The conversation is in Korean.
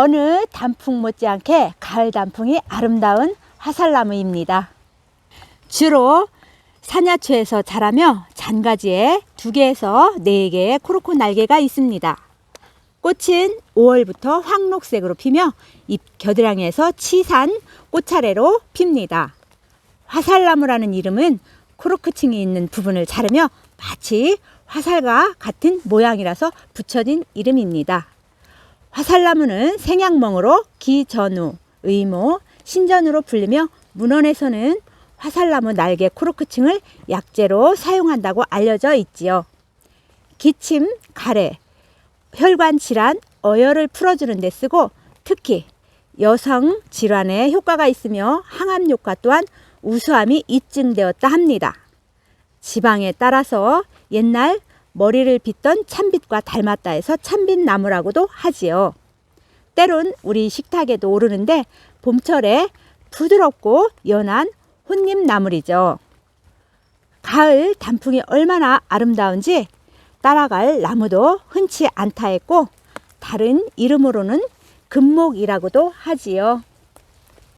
어느 단풍 못지않게 가을 단풍이 아름다운 화살나무입니다. 주로 산야초에서 자라며 잔가지에 두 개에서 네 개의 코르코 날개가 있습니다. 꽃은 5월부터 황록색으로 피며 잎 겨드랑이에서 치산 꽃차례로 핍니다. 화살나무라는 이름은 코르크층이 있는 부분을 자르며 마치 화살과 같은 모양이라서 붙여진 이름입니다. 화살나무는 생양멍으로 기전우, 의모, 신전으로 불리며 문헌에서는 화살나무 날개 코르크층을 약재로 사용한다고 알려져 있지요. 기침, 가래, 혈관 질환, 어혈을 풀어주는 데 쓰고 특히 여성 질환에 효과가 있으며 항암 효과 또한 우수함이 입증되었다 합니다. 지방에 따라서 옛날 머리를 빗던 참빗과 닮았다 해서 참빗나무라고도 하지요. 때론 우리 식탁에도 오르는데 봄철에 부드럽고 연한 혼잎나물이죠. 가을 단풍이 얼마나 아름다운지 따라갈 나무도 흔치 않다 했고 다른 이름으로는 금목이라고도 하지요.